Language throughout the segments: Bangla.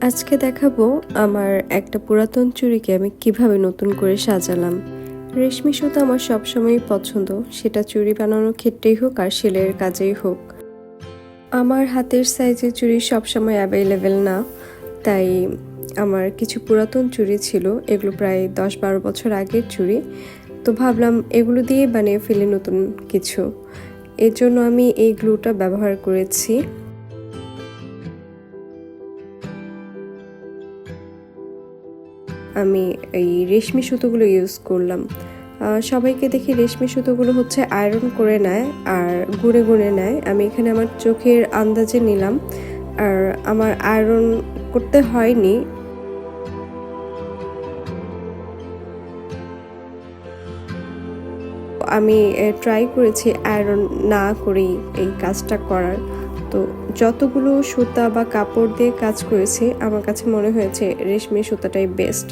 আজকে দেখাবো আমার একটা পুরাতন চুড়িকে আমি কীভাবে নতুন করে সাজালাম। রেশমি সুতো আমার সবসময়ই পছন্দ, সেটা চুড়ি বানানোর ক্ষেত্রেই হোক আর সেলের কাজেই হোক। আমার হাতের সাইজের চুড়ি সবসময় অ্যাভেলেবেল না, তাই আমার কিছু পুরাতন চুড়ি ছিল, এগুলো প্রায় দশ বারো বছর আগের চুড়ি তো ভাবলাম এগুলো দিয়ে বানিয়ে ফেলি নতুন কিছু। এর জন্য আমি এই গ্লুটা ব্যবহার করেছি। আমি এই রেশমি সুতোগুলো ইউজ করলাম। সবাইকে দেখি রেশমি সুতোগুলো হচ্ছে আয়রন করে নেয় আর গুঁড়ে গুঁড়ে নেয়। আমি এখানে আমার চোখের আন্দাজে নিলাম আর আমার আয়রন করতে হয়নি। আমি ট্রাই করেছি আয়রন না করেই এই কাজটা করার। তো যতগুলো সুতা বা কাপড় দিয়ে কাজ করেছি, আমার কাছে মনে হয়েছে রেশমি সুতাটাই বেস্ট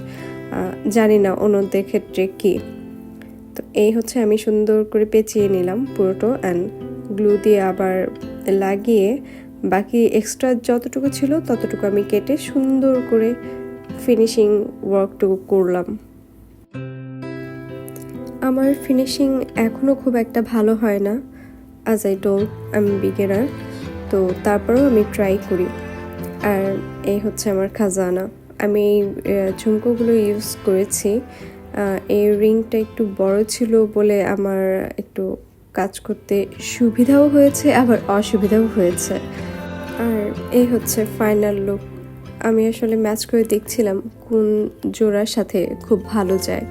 জানি না অন্যদের ক্ষেত্রে কি। তো এই হচ্ছে আমি সুন্দর করে পেঁচিয়ে নিলাম পুরোটো অ্যান্ড গ্লু দিয়ে আবার লাগিয়ে বাকি এক্সট্রা যতটুকু ছিল ততটুকু আমি কেটে সুন্দর করে ফিনিশিং ওয়ার্কটুকু করলাম। আমার ফিনিশিং এখনও খুব একটা ভালো হয় না। আজ আই টোল আমি বিগেনার তো তারপরেও আমি ট্রাই করি। আর এই হচ্ছে আমার খাজানা। আমি এই ঝুমকোগুলো ইউজ করেছি। এই রিংটা একটু বড় ছিল বলে আমার একটু কাজ করতে সুবিধাও হয়েছে, আবার অসুবিধাও হয়েছে। আর এই হচ্ছে ফাইনাল লুক আমি আসলে ম্যাচ করে দেখছিলাম কোন জোড়ার সাথে খুব ভালো যায়।